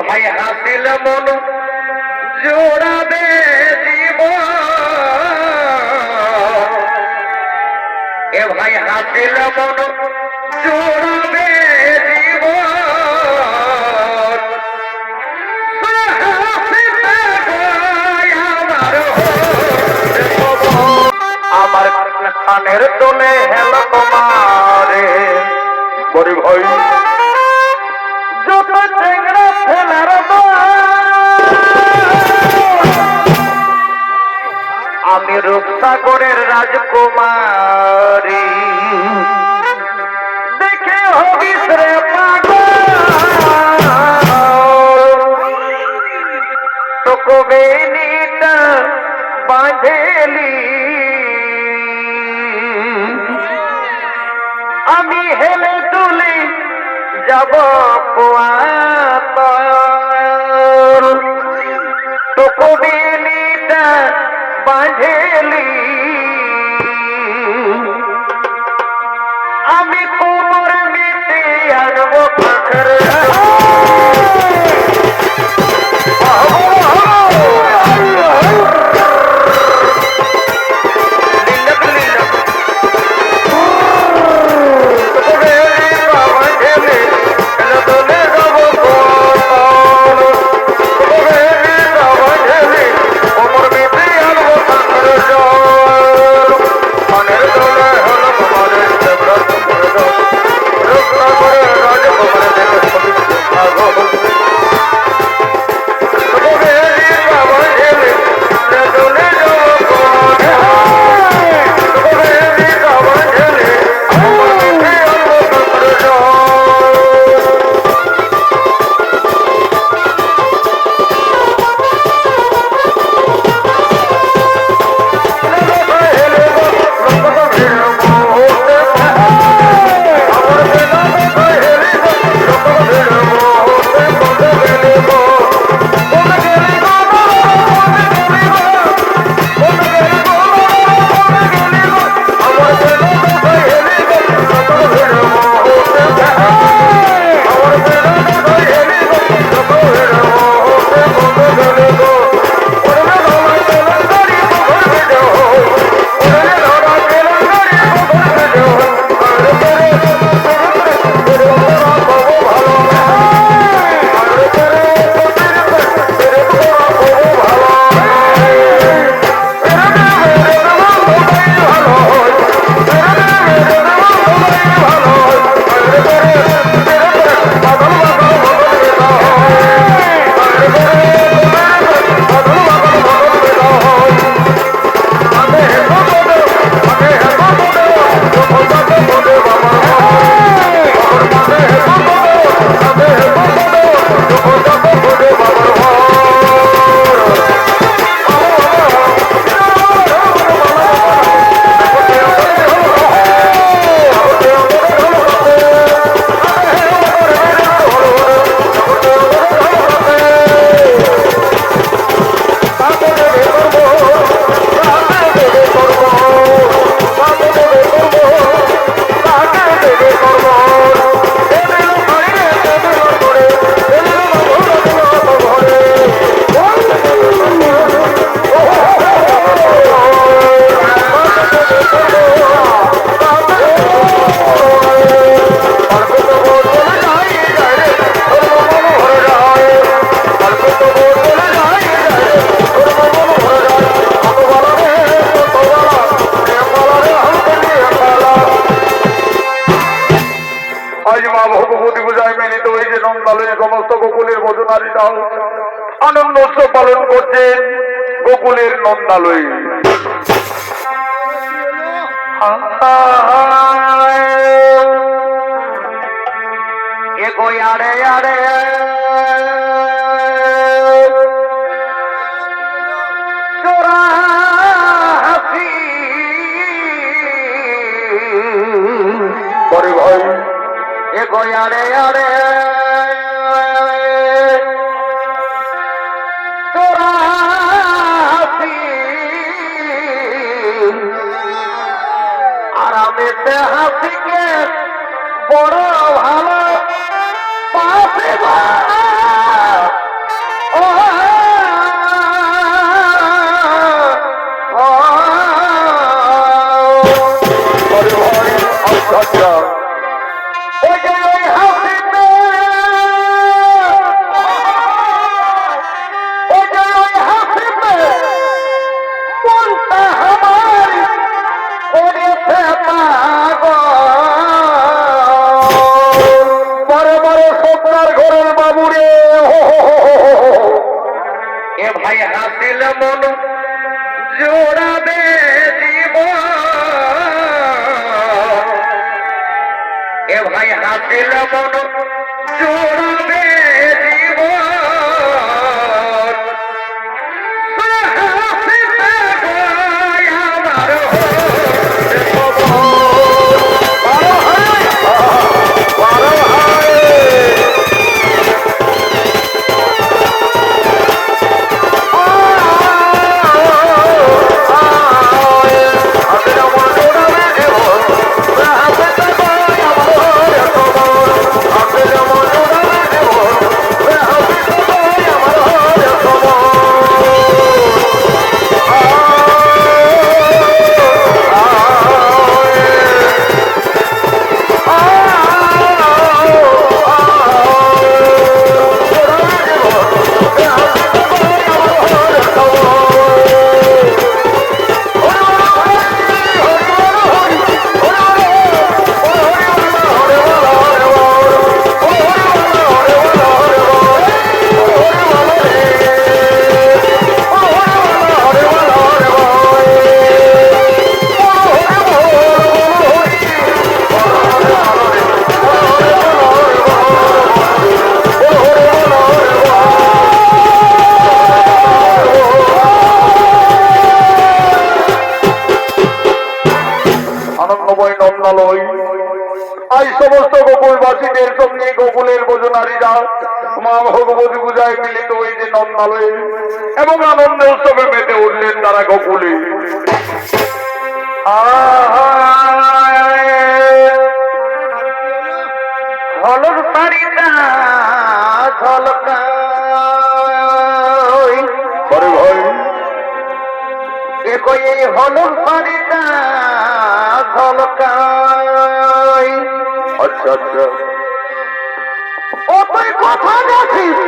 ভাই হাসিল মন জোড়াবে জীব এ ভাই হাসিল মন জোড়াবে জীব আমার খানের তোলে হেল তোমারে। বড়ি ভাই রূপসাগরের রাজকুমারী। দেখে হবিস রে কবে নিটা বাঁধেলি। আমি হেলে তুলি যাব কুয়াতল তো কবিলিটা আনন্দ উৎসব পালন করছেন গোকুলের নন্দালয়ে। এগো আরে আরে। আরামেতে হাসিকে বড় ভালো বাপরে বাপ এ ভাই হাসিল মন জোড়াবে জীবন। এ ভাই হাসিল মন জোড়াবে বোজনারীরা মা ভগবতী পূজায় মিলিত ওই যে নন্দালয়ে এবং আনন্দ উৎসবে মেতে উঠলেন তারা গোকুলে। হলর ভাই। দেখো এই আচ্ছা আচ্ছা। ও তুই কথা যাচ্ছিস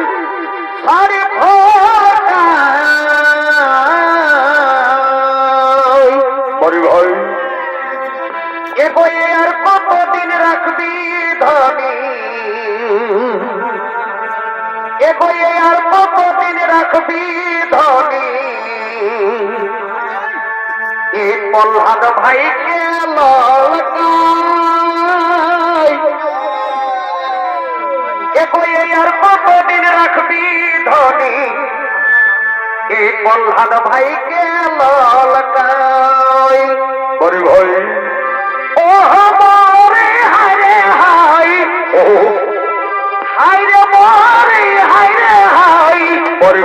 শাড়ি বড়ি ভাই। এ বইয়ে আর কতদিন রাখবি ধনী? এ বইয়ে আর কতদিন রাখবি ধনী? এ প্রহ্লাদ ভাইকে ললকাই শুয়ে আর কতদিন রাখবি ধনী? এই প্রহ্লাদ ভাইকে ললকাই হরি ভাই। ও মরে হারে হাই। হাই রে মরে হাই। রে হাই হরি